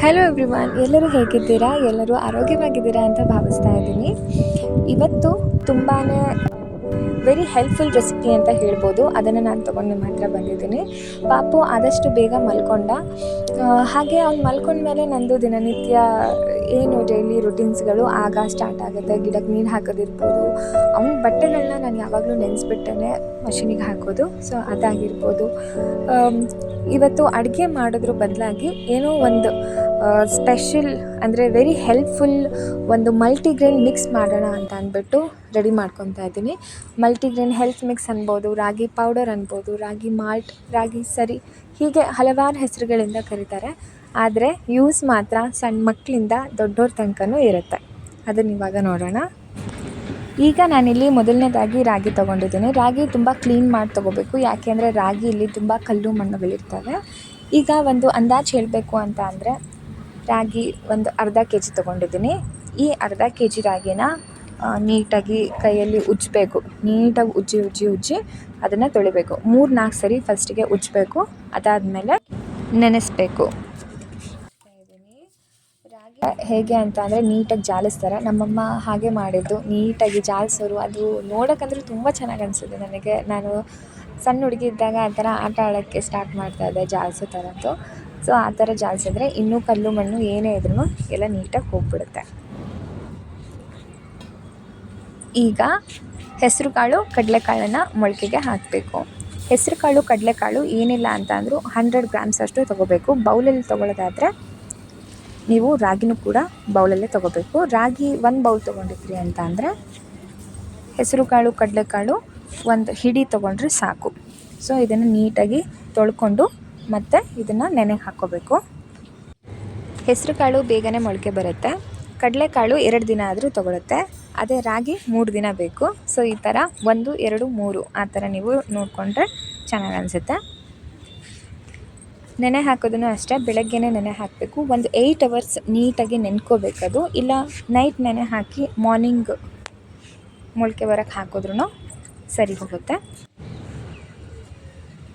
Hello everyone ಎಲ್ಲರೂ ಹೇಗಿದ್ದೀರಾ? ಎಲ್ಲರೂ ಆರೋಗ್ಯವಾಗಿದ್ದೀರಾ ಅಂತ ಭಾವಿಸ್ತಾ ಇದ್ದೀನಿ. ಇವತ್ತು ತುಂಬಾ ವೆರಿ ಹೆಲ್ಪ್ಫುಲ್ ರೆಸಿಪಿ ಅಂತ ಹೇಳ್ಬೋದು. ಅದನ್ನು ನಾನು ತೊಗೊಂಡು ಮಾತ್ರ ಬಂದಿದ್ದೀನಿ. ಪಾಪು ಆದಷ್ಟು ಬೇಗ ಮಲ್ಕೊಂಡ. ಹಾಗೆ ಅವ್ನು ಮಲ್ಕೊಂಡ್ಮೇಲೆ ನಂದು ದಿನನಿತ್ಯ ಏನು ಡೈಲಿ ರುಟೀನ್ಸ್ಗಳು ಆಗ ಸ್ಟಾರ್ಟ್ ಆಗುತ್ತೆ. ಗಿಡಕ್ಕೆ ನೀರು ಹಾಕೋದಿರ್ಬೋದು. ಅವ್ನ ಬಟ್ಟೆಗಳನ್ನ ನಾನು ಯಾವಾಗಲೂ ನೆನೆಸ್ಬಿಟ್ಟೇ ಮಷಿನಿಗೆ ಹಾಕೋದು. ಸೊ ಅದಾಗಿರ್ಬೋದು. ಇವತ್ತು ಅಡುಗೆ ಮಾಡೋದ್ರ ಬದಲಾಗಿ ಏನೋ ಒಂದು ಸ್ಪೆಷಲ್ ಅಂದರೆ ವೆರಿ ಹೆಲ್ಪ್ಫುಲ್ ಒಂದು ಮಲ್ಟಿಗ್ರೇನ್ ಮಿಕ್ಸ್ ಮಾಡೋಣ ಅಂತ ಅಂದ್ಬಿಟ್ಟು ರೆಡಿ ಮಾಡ್ಕೊತಾ ಇದ್ದೀನಿ. ಮಲ್ಟಿಗ್ರೇನ್ ಹೆಲ್ತ್ ಮಿಕ್ಸ್ ಅನ್ಬೋದು, ರಾಗಿ ಪೌಡರ್ ಅನ್ಬೋದು, ರಾಗಿ ಮಾಲ್ಟ್ ರಾಗಿ ಸರಿ ಹೀಗೆ ಹಲವಾರು ಹೆಸರುಗಳಿಂದ ಕರೀತಾರೆ. ಆದರೆ ಯೂಸ್ ಮಾತ್ರ ಸಣ್ಣ ಮಕ್ಕಳಿಂದ ದೊಡ್ಡವ್ರ ತನಕನೂ ಇರುತ್ತೆ. ಅದನ್ನು ಇವಾಗ ನೋಡೋಣ. ಈಗ ನಾನಿಲ್ಲಿ ಮೊದಲನೇದಾಗಿ ರಾಗಿ ತೊಗೊಂಡಿದ್ದೀನಿ. ರಾಗಿ ತುಂಬ ಕ್ಲೀನ್ ಮಾಡಿ ತೊಗೋಬೇಕು. ಯಾಕೆಂದರೆ ರಾಗಿಯಲ್ಲಿ ತುಂಬ ಕಲ್ಲು ಮಣ್ಣುಗಳಿರ್ತವೆ. ಈಗ ಒಂದು ಅಂದಾಜು ಹೇಳಬೇಕು ಅಂತ ಅಂದರೆ ರಾಗಿ ಒಂದು ಅರ್ಧ ಕೆ ಜಿ ತೊಗೊಂಡಿದ್ದೀನಿ. ಈ ಅರ್ಧ ಕೆ ಜಿ ರಾಗಿನ ನೀಟಾಗಿ ಕೈಯಲ್ಲಿ ಉಜ್ಜಬೇಕು. ನೀಟಾಗಿ ಉಜ್ಜಿ ಉಜ್ಜಿ ಉಜ್ಜಿ ಅದನ್ನು ತೊಳಿಬೇಕು. ಮೂರು ನಾಲ್ಕು ಸರಿ ಫಸ್ಟಿಗೆ ಉಜ್ಜಬೇಕು. ಅದಾದಮೇಲೆ ನೆನೆಸ್ಬೇಕು. ರಾಗಿ ಹೇಗೆ ಅಂತ ಅಂದರೆ ನೀಟಾಗಿ ಜಾಲಿಸ್ತಾರೆ. ನಮ್ಮಮ್ಮ ಹಾಗೆ ಮಾಡಿದ್ದು. ನೀಟಾಗಿ ಜಾಲಿಸೋರು. ಅದು ನೋಡೋಕ್ಕಂದ್ರೆ ತುಂಬ ಚೆನ್ನಾಗಿ ಅನಿಸುತ್ತೆ ನನಗೆ. ನಾನು ಸಣ್ಣ ಹುಡುಗಿ ಇದ್ದಾಗ ಆ ಥರ ಆಟ ಆಡೋಕ್ಕೆ ಸ್ಟಾರ್ಟ್ ಮಾಡ್ತಾ ಇದ್ದೆ ಜಾಲಿಸೋ ಥರದ್ದು ಸೊ ಆ ಥರ ಜಾಲಿಸಿದ್ರೆ ಇನ್ನೂ ಕಲ್ಲು ಮಣ್ಣು ಏನೇ ಇದ್ರೂ ಎಲ್ಲ ನೀಟಾಗಿ ಹೋಗ್ಬಿಡುತ್ತೆ. ಈಗ ಹೆಸರುಕಾಳು ಕಡಲೆಕಾಳನ್ನು ಮೊಳಕೆಗೆ ಹಾಕಬೇಕು. ಹೆಸರು ಕಾಳು ಕಡಲೆಕಾಳು ಏನಿಲ್ಲ ಅಂತ ಅಂದರೂ ಹಂಡ್ರೆಡ್ ಗ್ರಾಮ್ಸ್ ಅಷ್ಟು ತೊಗೋಬೇಕು. ಬೌಲಲ್ಲಿ ತೊಗೊಳ್ಳೋದಾದರೆ ನೀವು ರಾಗಿನೂ ಕೂಡ ಬೌಲಲ್ಲೇ ತೊಗೋಬೇಕು. ರಾಗಿ ಒಂದು ಬೌಲ್ ತೊಗೊಂಡಿದ್ರಿ ಅಂತ ಅಂದರೆ ಹೆಸರು ಕಾಳು ಕಡಲೆಕಾಳು ಒಂದು ಹಿಡಿ ತೊಗೊಂಡ್ರೆ ಸಾಕು. ಸೊ ಇದನ್ನು ನೀಟಾಗಿ ತೊಳ್ಕೊಂಡು ಮತ್ತು ಇದನ್ನು ನೆನೆ ಹಾಕ್ಕೋಬೇಕು ಹೆಸರುಕಾಳು ಬೇಗನೆ ಮೊಳಕೆ ಬರುತ್ತೆ. ಕಡಲೆಕಾಳು ಎರಡು ದಿನ ಆದರೂ ತೊಗೊಳುತ್ತೆ. ಅದೇ ರಾಗಿ ಮೂರು ದಿನ ಬೇಕು. ಸೊ ಈ ಥರ ಒಂದು, ಎರಡು, ಮೂರು ಆ ಥರ ನೀವು ನೋಡಿಕೊಂಡ್ರೆ ಚೆನ್ನಾಗಿ ಅನಿಸುತ್ತೆ. ನೆನೆ ಹಾಕೋದನ್ನು ಅಷ್ಟೇ, ಬೆಳಗ್ಗೆನೇ ನೆನೆ ಹಾಕಬೇಕು. ಒಂದು ಏಯ್ಟ್ ಅವರ್ಸ್ ನೀಟಾಗಿ ನೆನ್ಕೋಬೇಕದು ಇಲ್ಲ ನೈಟ್ ನೆನೆ ಹಾಕಿ ಮಾರ್ನಿಂಗ್ ಮೊಳಕೆ ಬರೋಕ್ಕೆ ಹಾಕಿದ್ರೂ ಸರಿ ಹೋಗುತ್ತೆ.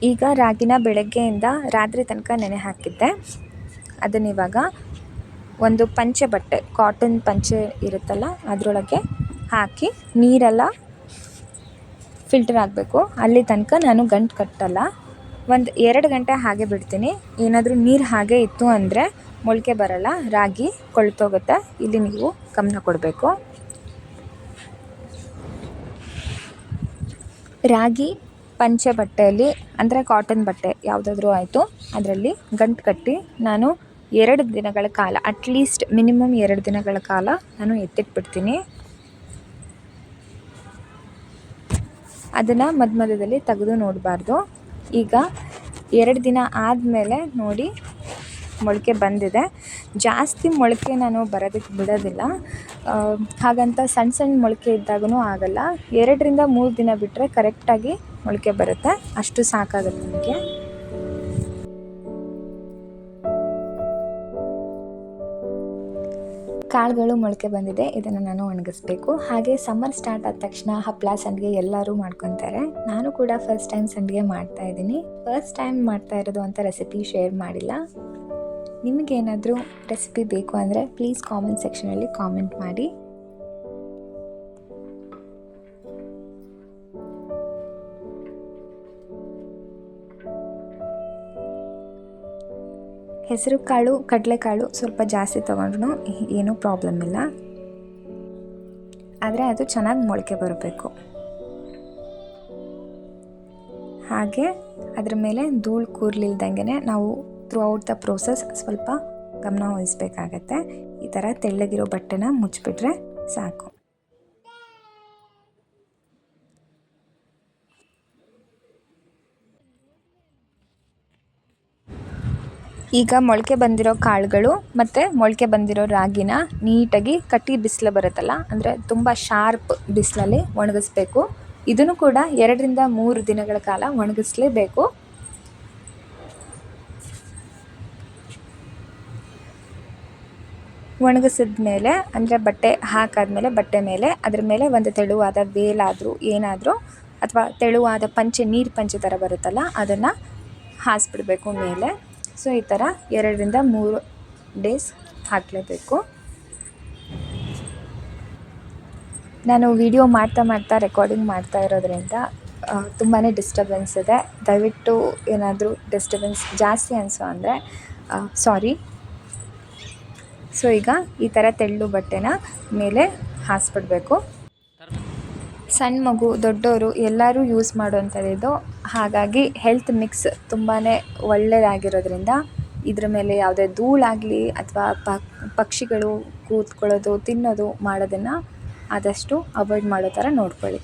ಈಗ ರಾಗಿನ ಬೆಳಗ್ಗೆಯಿಂದ ರಾತ್ರಿ ತನಕ ನೆನೆ ಹಾಕಿದ್ದೆ. ಅದನ್ನ ಇವಾಗ ಒಂದು ಪಂಚೆ ಬಟ್ಟೆ ಕಾಟನ್ ಪಂಚೆ ಇರುತ್ತಲ್ಲ ಅದರೊಳಗೆ ಹಾಕಿ ನೀರೆಲ್ಲ ಫಿಲ್ಟರ್ ಆಗಬೇಕು. ಅಲ್ಲಿ ತನಕ ನಾನು ಗಂಟು ಕಟ್ಟಲ್ಲ. ಒಂದು ಎರಡು ಗಂಟೆ ಹಾಗೆ ಬಿಡ್ತೀನಿ. ಏನಾದರೂ ನೀರು ಹಾಗೆ ಇತ್ತು ಅಂದರೆ ಮೊಳಕೆ ಬರಲ್ಲ, ರಾಗಿ ಕೊಳ್ತೋಗುತ್ತೆ. ಇಲ್ಲಿ ನೀವು ಗಮನ ಕೊಡಬೇಕು. ರಾಗಿ ಪಂಚೆ ಬಟ್ಟೆಯಲ್ಲಿ ಅಂದರೆ ಕಾಟನ್ ಬಟ್ಟೆ ಯಾವುದಾದ್ರೂ ಆಯಿತು, ಅದರಲ್ಲಿ ಗಂಟು ಕಟ್ಟಿ ನಾನು ಎರಡು ದಿನಗಳ ಕಾಲ ಅಟ್ಲೀಸ್ಟ್ ಮಿನಿಮಮ್ ಎರಡು ದಿನಗಳ ಕಾಲ ನಾನು ಎತ್ತಿಟ್ಬಿಡ್ತೀನಿ. ಅದನ್ನು ಮಧ್ಯ ಮಧ್ಯದಲ್ಲಿ ತೆಗೆದು ನೋಡಬಾರ್ದು. ಈಗ ಎರಡು ದಿನ ಆದಮೇಲೆ ನೋಡಿ ಮೊಳಕೆ ಬಂದಿದೆ. ಜಾಸ್ತಿ ಮೊಳಕೆ ನಾನು ಬರೋದಕ್ಕೆ ಬಿಡೋದಿಲ್ಲ. ಹಾಗಂತ ಸಣ್ಣ ಸಣ್ಣ ಮೊಳಕೆ ಇದ್ದಾಗೂ ಆಗಲ್ಲ. ಎರಡರಿಂದ ಮೂರು ದಿನ ಬಿಟ್ಟರೆ ಕರೆಕ್ಟಾಗಿ ಮೊಳಕೆ ಬರುತ್ತೆ. ಅಷ್ಟು ಸಾಕಾಗುತ್ತೆ ನಮಗೆ. ಕಾಳುಗಳು ಮೊಳಕೆ ಬಂದಿದೆ. ಇದನ್ನು ನಾನು ಒಣಗಿಸ್ಬೇಕು. ಹಾಗೆ ಸಮ್ಮರ್ ಸ್ಟಾರ್ಟ್ ಆದ ತಕ್ಷಣ ಹಪ್ಪಳ ಸಂಡಿಗೆ ಎಲ್ಲರೂ ಮಾಡ್ಕೊತಾರೆ. ನಾನು ಕೂಡ ಫಸ್ಟ್ ಟೈಮ್ ಸಂಡಿಗೆ ಮಾಡ್ತಾ ಇದ್ದೀನಿ. ಫಸ್ಟ್ ಟೈಮ್ ಮಾಡ್ತಾ ಇರೋದು ಅಂತ ರೆಸಿಪಿ ಶೇರ್ ಮಾಡಿಲ್ಲ. ನಿಮಗೇನಾದರೂ ರೆಸಿಪಿ ಬೇಕು ಅಂದರೆ ಪ್ಲೀಸ್ ಕಾಮೆಂಟ್ ಸೆಕ್ಷನಲ್ಲಿ ಕಾಮೆಂಟ್ ಮಾಡಿ. ಹೆಸರು ಕಾಳು, ಕಡಲೆಕಾಳು ಸ್ವಲ್ಪ ಜಾಸ್ತಿ ತೊಗೊಂಡ್ರು ಏನೂ ಪ್ರಾಬ್ಲಮ್ ಇಲ್ಲ. ಆದರೆ ಅದು ಚೆನ್ನಾಗಿ ಮೊಳಕೆ ಬರಬೇಕು. ಹಾಗೆ ಅದ್ರ ಮೇಲೆ ಧೂಳು ಕೂರ್ಲಿಲ್ದಂಗೆ ನಾವು ಥ್ರೂ ಔಟ್ ದ ಪ್ರೋಸೆಸ್ ಸ್ವಲ್ಪ ಗಮನ ವಹಿಸ್ಬೇಕಾಗತ್ತೆ. ಈ ಥರ ತೆಳ್ಳಗಿರೋ ಬಟ್ಟೆನ ಮುಚ್ಚಿಬಿಟ್ರೆ ಸಾಕು. ಈಗ ಮೊಳಕೆ ಬಂದಿರೋ ಕಾಳುಗಳು ಮತ್ತು ಮೊಳಕೆ ಬಂದಿರೋ ರಾಗಿನ ನೀಟಾಗಿ ಕಟ್ಟಿ ಬಿಸಿಲು ಬರುತ್ತಲ್ಲ, ಅಂದರೆ ತುಂಬ ಶಾರ್ಪ್ ಬಿಸಿಲಲ್ಲಿ ಒಣಗಿಸ್ಬೇಕು. ಇದನ್ನು ಕೂಡ ಎರಡರಿಂದ ಮೂರು ದಿನಗಳ ಕಾಲ ಒಣಗಿಸ್ಲೇಬೇಕು. ಒಣಗಿಸಿದ ಮೇಲೆ ಅಂದರೆ ಬಟ್ಟೆ ಹಾಕಾದ್ಮೇಲೆ, ಬಟ್ಟೆ ಮೇಲೆ, ಅದ್ರ ಮೇಲೆ ಒಂದು ತೆಳುವಾದ ವೇಲಾದರೂ ಏನಾದರೂ, ಅಥವಾ ತೆಳುವಾದ ಪಂಚೆ, ನೀರು ಪಂಚೆ ಥರ ಬರುತ್ತಲ್ಲ, ಅದನ್ನು ಹಾಸ್ಬಿಡ್ಬೇಕು ಮೇಲೆ. ಸೊ, ಈ ಥರ ಎರಡರಿಂದ ಮೂರು ಡೇಸ್ ಹಾಕಲೇಬೇಕು. ನಾನು ವಿಡಿಯೋ ಮಾಡ್ತಾ ಮಾಡ್ತಾ ರೆಕಾರ್ಡಿಂಗ್ ಮಾಡ್ತಾ ಇರೋದ್ರಿಂದ ತುಂಬಾ ಡಿಸ್ಟರ್ಬೆನ್ಸ್ ಇದೆ. ದಯವಿಟ್ಟು ಏನಾದರೂ ಡಿಸ್ಟರ್ಬೆನ್ಸ್ ಜಾಸ್ತಿ ಅನಿಸೋ ಅಂದರೆ ಸಾರಿ. ಸೊ, ಈಗ ಈ ಥರ ತೆಳ್ಳು ಬಟ್ಟೆನ ಮೇಲೆ ಹಾಸ್ಬಿಡ್ಬೇಕು. ಸಣ್ಣ ಮಗು ದೊಡ್ಡವರು ಎಲ್ಲರೂ ಯೂಸ್ ಮಾಡುವಂಥದ್ದು ಹಾಗಾಗಿ ಹೆಲ್ತ್ ಮಿಕ್ಸ್ ತುಂಬಾ ಒಳ್ಳೆಯದಾಗಿರೋದ್ರಿಂದ ಇದ್ರ ಮೇಲೆ ಯಾವುದೇ ಧೂಳಾಗಲಿ ಅಥವಾ ಪಕ್ಷಿಗಳು ಕೂತ್ಕೊಳ್ಳೋದು, ತಿನ್ನೋದು ಮಾಡೋದನ್ನು ಆದಷ್ಟು ಅವಾಯ್ಡ್ ಮಾಡೋ ಥರ ನೋಡ್ಕೊಳ್ಳಿ.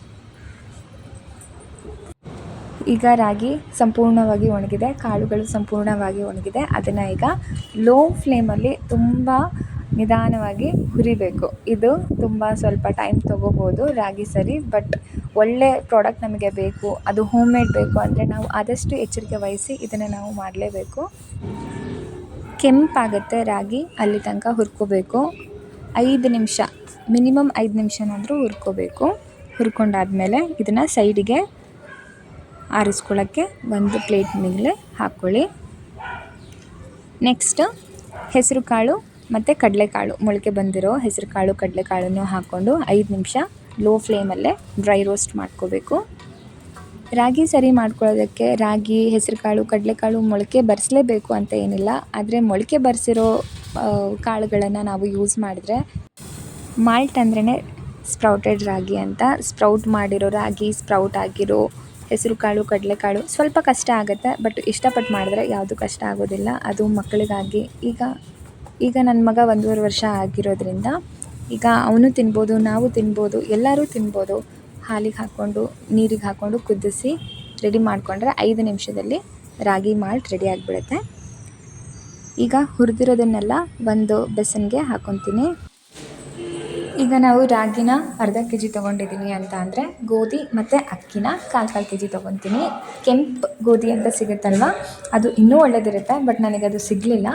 ಈಗ ರಾಗಿ ಸಂಪೂರ್ಣವಾಗಿ ಒಣಗಿದೆ, ಕಾಳುಗಳು ಸಂಪೂರ್ಣವಾಗಿ ಒಣಗಿದೆ. ಅದನ್ನು ಈಗ ಲೋ ಫ್ಲೇಮಲ್ಲಿ ತುಂಬ ನಿಧಾನವಾಗಿ ಹುರಿಬೇಕು. ಇದು ತುಂಬ ಸ್ವಲ್ಪ ಟೈಮ್ ತೊಗೋಬೋದು ರಾಗಿ ಸರಿ ಬಟ್ ಒಳ್ಳೆ ಪ್ರಾಡಕ್ಟ್ ನಮಗೆ ಬೇಕು, ಅದು ಹೋಮ್ ಮೇಡ್ ಬೇಕು ಅಂದರೆ ನಾವು ಆದಷ್ಟು ಎಚ್ಚರಿಕೆ ವಹಿಸಿ ಇದನ್ನು ನಾವು ಮಾಡಲೇಬೇಕು. ಕೆಂಪಾಗುತ್ತೆ ರಾಗಿ, ಅಲ್ಲಿ ತನಕ ಹುರ್ಕೋಬೇಕು. ಐದು ನಿಮಿಷ ಮಿನಿಮಮ್ ಐದು ನಿಮಿಷನಾದರೂ ಹುರ್ಕೋಬೇಕು. ಹುರ್ಕೊಂಡಾದಮೇಲೆ ಇದನ್ನು ಸೈಡಿಗೆ ಆರಿಸ್ಕೊಳ್ಳೋಕ್ಕೆ ಒಂದು ಪ್ಲೇಟ್ ಮೇಲೆ ಹಾಕ್ಕೊಳ್ಳಿ. ನೆಕ್ಸ್ಟ್ ಹೆಸರು ಕಾಳು ಮತ್ತು ಕಡಲೆಕಾಳು, ಮೊಳಕೆ ಬಂದಿರೋ ಹೆಸರುಕಾಳು, ಕಡಲೆಕಾಳನ್ನು ಹಾಕ್ಕೊಂಡು ಐದು ನಿಮಿಷ ಲೋ ಫ್ಲೇಮಲ್ಲೇ ಡ್ರೈ ರೋಸ್ಟ್ ಮಾಡ್ಕೋಬೇಕು. ರಾಗಿ ಸರಿ ಮಾಡ್ಕೊಳ್ಳೋದಕ್ಕೆ ರಾಗಿ, ಹೆಸರುಕಾಳು, ಕಡಲೆಕಾಳು ಮೊಳಕೆ ಬರೆಸಲೇಬೇಕು ಅಂತ ಏನಿಲ್ಲ. ಆದರೆ ಮೊಳಕೆ ಬರೆಸಿರೋ ಕಾಳುಗಳನ್ನು ನಾವು ಯೂಸ್ ಮಾಡಿದ್ರೆ ಮಾಲ್ಟ್ ಅಂದ್ರೇ ಸ್ಪ್ರೌಟೆಡ್ ರಾಗಿ ಅಂತ. ಸ್ಪ್ರೌಟ್ ಮಾಡಿರೋ ರಾಗಿ ಸ್ಪ್ರೌಟ್ ಆಗಿರೋ ಹೆಸರುಕಾಳು, ಕಡಲೆಕಾಳು ಸ್ವಲ್ಪ ಕಷ್ಟ ಆಗುತ್ತೆ. ಬಟ್ ಇಷ್ಟಪಟ್ಟು ಮಾಡಿದ್ರೆ ಯಾವುದು ಕಷ್ಟ ಆಗೋದಿಲ್ಲ. ಅದು ಮಕ್ಕಳಿಗಾಗಿ ಈಗ ಈಗ ನನ್ನ ಮಗ ಒಂದೂವರೆ ವರ್ಷ ಆಗಿರೋದ್ರಿಂದ ಈಗ ಅವನು ತಿನ್ಬೋದು, ನಾವು ತಿನ್ಬೋದು, ಎಲ್ಲರೂ ತಿನ್ಬೋದು. ಹಾಲಿಗೆ ಹಾಕ್ಕೊಂಡು, ನೀರಿಗೆ ಹಾಕ್ಕೊಂಡು ಕುದಿಸಿ ರೆಡಿ ಮಾಡಿಕೊಂಡ್ರೆ ಐದು ನಿಮಿಷದಲ್ಲಿ ರಾಗಿ ಮಾಲ್ಟ್ ರೆಡಿ ಆಗಿಬಿಡುತ್ತೆ. ಈಗ ಹುರಿದಿರೋದನ್ನೆಲ್ಲ ಒಂದು ಬೆಸನ್ಗೆ ಹಾಕ್ಕೊತೀನಿ ಈಗ ನಾವು ರಾಗಿನ ಅರ್ಧ ಕೆ ಜಿ ತೊಗೊಂಡಿದ್ದೀನಿ ಅಂತ ಅಂದರೆ ಗೋಧಿ ಮತ್ತು ಅಕ್ಕಿನ ಕಾಲು ಕಾಲು ಕೆ ಜಿ ತೊಗೊತೀನಿ. ಕೆಂಪು ಗೋಧಿ ಅಂತ ಸಿಗುತ್ತಲ್ವ? ಅದು ಇನ್ನೂ ಒಳ್ಳೆಯದಿರುತ್ತೆ ಬಟ್ ನನಗೆ ಅದು ಸಿಗಲಿಲ್ಲ.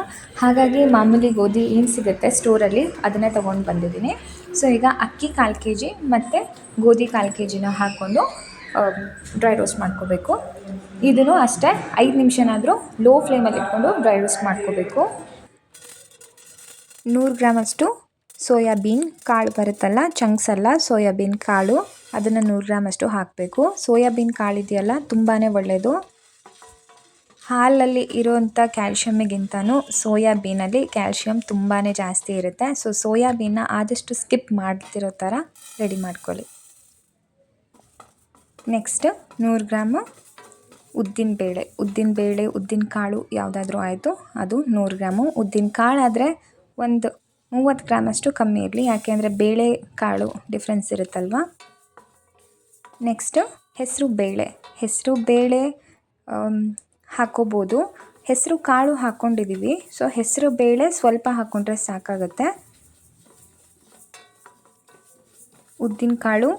ಹಾಗಾಗಿ ಮಾಮೂಲಿ ಗೋಧಿ ಏನು ಸಿಗುತ್ತೆ ಸ್ಟೋರಲ್ಲಿ ಅದನ್ನೇ ತೊಗೊಂಡು ಬಂದಿದ್ದೀನಿ ಸೊ ಈಗ ಅಕ್ಕಿ ಕಾಲು ಕೆ ಜಿ ಮತ್ತು ಗೋಧಿ ಕಾಲು ಕೆ ಜಿನ ಹಾಕ್ಕೊಂಡು ಡ್ರೈ ರೋಸ್ಟ್ ಮಾಡ್ಕೋಬೇಕು. ಇದನ್ನು ಅಷ್ಟೇ ಐದು ನಿಮಿಷನಾದರೂ ಲೋ ಫ್ಲೇಮಲ್ಲಿ ಇಟ್ಕೊಂಡು ಡ್ರೈ ರೋಸ್ಟ್ ಮಾಡ್ಕೋಬೇಕು. ನೂರು ಗ್ರಾಮಷ್ಟು ಸೋಯಾಬೀನ್ ಕಾಳು ಬರುತ್ತಲ್ಲ ಚಂಕ್ಸ್ ಅಲ್ಲ, ಸೋಯಾಬೀನ್ ಕಾಳು, ಅದನ್ನು ನೂರು ಗ್ರಾಮಷ್ಟು ಹಾಕಬೇಕು. ಸೋಯಾಬೀನ್ ಕಾಳು ಇದೆಯಲ್ಲ ತುಂಬಾ ಒಳ್ಳೆಯದು ಹಾಲಲ್ಲಿ ಇರುವಂಥ ಕ್ಯಾಲ್ಶಿಯಮ್ಮಿಗಿಂತನೂ ಸೋಯಾಬೀನಲ್ಲಿ ಕ್ಯಾಲ್ಶಿಯಮ್ ತುಂಬಾ ಜಾಸ್ತಿ ಇರುತ್ತೆ. ಸೊ ಸೋಯಾಬೀನ್ನ ಆದಷ್ಟು ಸ್ಕಿಪ್ ಮಾಡ್ತಿರೋ ಥರ ರೆಡಿ ಮಾಡ್ಕೊಳ್ಳಿ. ನೆಕ್ಸ್ಟ್ ನೂರು ಗ್ರಾಮು ಉದ್ದಿನ ಬೇಳೆ ಉದ್ದಿನ ಬೇಳೆ ಉದ್ದಿನ ಕಾಳು ಯಾವುದಾದ್ರೂ ಆಯಿತು, ಅದು ನೂರು ಗ್ರಾಮು. ಉದ್ದಿನ ಕಾಳಾದರೆ ಒಂದು ಮೂವತ್ತು ಗ್ರಾಮಷ್ಟು ಕಮ್ಮಿ ಇರಲಿ ಯಾಕೆಂದರೆ ಬೇಳೆ ಕಾಳು ಡಿಫ್ರೆನ್ಸ್ ಇರುತ್ತಲ್ವ? ನೆಕ್ಸ್ಟು ಹೆಸರು ಬೇಳೆ. ಹೆಸರು ಬೇಳೆ ಹಾಕೋಬೋದು. ಹೆಸರು ಕಾಳು ಹಾಕ್ಕೊಂಡಿದ್ದೀವಿ ಸೊ ಹೆಸರು ಬೇಳೆ ಸ್ವಲ್ಪ ಹಾಕ್ಕೊಂಡ್ರೆ ಸಾಕಾಗುತ್ತೆ. ಉದ್ದಿನ ಕಾಳು,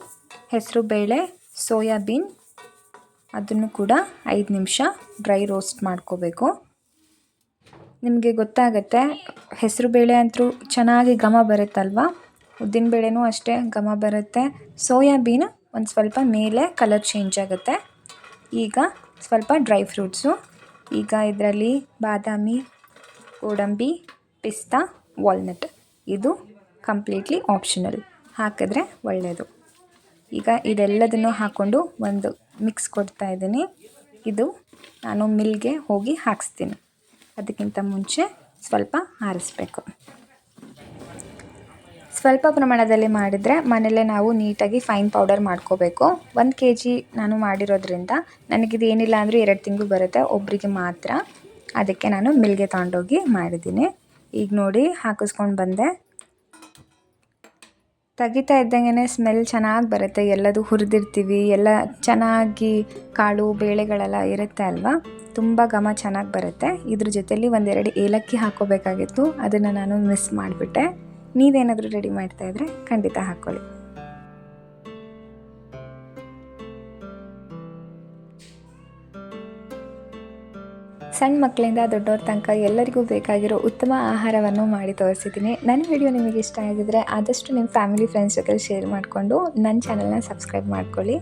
ಹೆಸರು ಬೇಳೆ ಸೋಯಾಬೀನ್ ಅದನ್ನು ಕೂಡ ಐದು ನಿಮಿಷ ಡ್ರೈ ರೋಸ್ಟ್ ಮಾಡ್ಕೋಬೇಕು. ನಿಮಗೆ ಗೊತ್ತಾಗುತ್ತೆ ಹೆಸರು ಬೇಳೆ ಅಂತೂ ಚೆನ್ನಾಗಿ ಘಮ ಬರುತ್ತಲ್ವ? ಉದ್ದಿನ ಬೇಳೆನೂ ಅಷ್ಟೇ ಘಮ ಬರುತ್ತೆ. ಸೋಯಾಬೀನ್ ಒಂದು ಸ್ವಲ್ಪ ಮೇಲೆ ಕಲರ್ ಚೇಂಜ್ ಆಗುತ್ತೆ. ಈಗ ಸ್ವಲ್ಪ ಡ್ರೈ ಫ್ರೂಟ್ಸು ಈಗ ಇದರಲ್ಲಿ ಬಾದಾಮಿ, ಗೋಡಂಬಿ, ಪಿಸ್ತಾ ವಾಲ್ನಟ್ ಇದು ಕಂಪ್ಲೀಟ್ಲಿ ಆಪ್ಷನಲ್ ಹಾಕಿದ್ರೆ ಒಳ್ಳೆಯದು ಈಗ ಇದೆಲ್ಲದನ್ನು ಹಾಕ್ಕೊಂಡು ಒಂದು ಮಿಕ್ಸ್ ಕೊಡ್ತಾ ಇದ್ದೀನಿ. ಇದು ನಾನು ಮಿಲ್ಗೆ ಹೋಗಿ ಹಾಕಿಸ್ತೀನಿ. ಅದಕ್ಕಿಂತ ಮುಂಚೆ ಸ್ವಲ್ಪ ಆರಿಸ್ಬೇಕು. ಸ್ವಲ್ಪ ಪ್ರಮಾಣದಲ್ಲಿ ಮಾಡಿದರೆ ಮನೆಯಲ್ಲೇ ನಾವು ನೀಟಾಗಿ ಫೈನ್ ಪೌಡರ್ ಮಾಡ್ಕೋಬೇಕು. ಒಂದು ಕೆ ಜಿ ನಾನು ಮಾಡಿರೋದ್ರಿಂದ ನನಗಿದು ಏನಿಲ್ಲ ಅಂದರೂ ಎರಡು ತಿಂಗಳು ಬರುತ್ತೆ ಒಬ್ಬರಿಗೆ ಮಾತ್ರ. ಅದಕ್ಕೆ ನಾನು ಮಿಲ್ಗೆ ತೊಗೊಂಡೋಗಿ ಮಾಡಿದ್ದೀನಿ. ಈಗ ನೋಡಿ, ಹಾಕಿಸ್ಕೊಂಡು ಬಂದೆ. ತೆಗಿತಾ ಇದ್ದಂಗೆ ಸ್ಮೆಲ್ ಚೆನ್ನಾಗಿ ಬರುತ್ತೆ. ಎಲ್ಲದು ಹುರಿದಿರ್ತೀವಿ, ಎಲ್ಲ ಚೆನ್ನಾಗಿ ಕಾಳು, ಬೇಳೆಗಳೆಲ್ಲ ಇರುತ್ತೆ ಅಲ್ವಾ? ತುಂಬ ಘಮ ಚೆನ್ನಾಗಿ ಬರುತ್ತೆ. ಇದ್ರ ಜೊತೆಯಲ್ಲಿ ಒಂದೆರಡು ಏಲಕ್ಕಿ ಹಾಕೋಬೇಕಾಗಿತ್ತು. ಅದನ್ನು ನಾನು ಮಿಸ್ ಮಾಡಿಬಿಟ್ಟೆ. ನೀವೇನಾದರೂ ರೆಡಿ ಮಾಡ್ತಾ ಇದ್ರೆ ಖಂಡಿತ ಹಾಕ್ಕೊಳ್ಳಿ ಸಣ್ಣ ಮಕ್ಕಳಿಂದ ದೊಡ್ಡವ್ರ ತನಕ ಎಲ್ಲರಿಗೂ ಬೇಕಾಗಿರೋ ಉತ್ತಮ ಆಹಾರವನ್ನು ಮಾಡಿ ತೋರಿಸಿದ್ದೀನಿ. ನನ್ನ ವಿಡಿಯೋ ನಿಮಗೆ ಇಷ್ಟ ಆಗಿದ್ರೆ ಆದಷ್ಟು ನಿಮ್ಮ ಫ್ಯಾಮಿಲಿ, ಫ್ರೆಂಡ್ಸ್ ಜೊತೆ ಶೇರ್ ಮಾಡಿಕೊಂಡು ನನ್ನ ಚಾನಲ್ನ ಸಬ್ಸ್ಕ್ರೈಬ್ ಮಾಡ್ಕೊಳ್ಳಿ.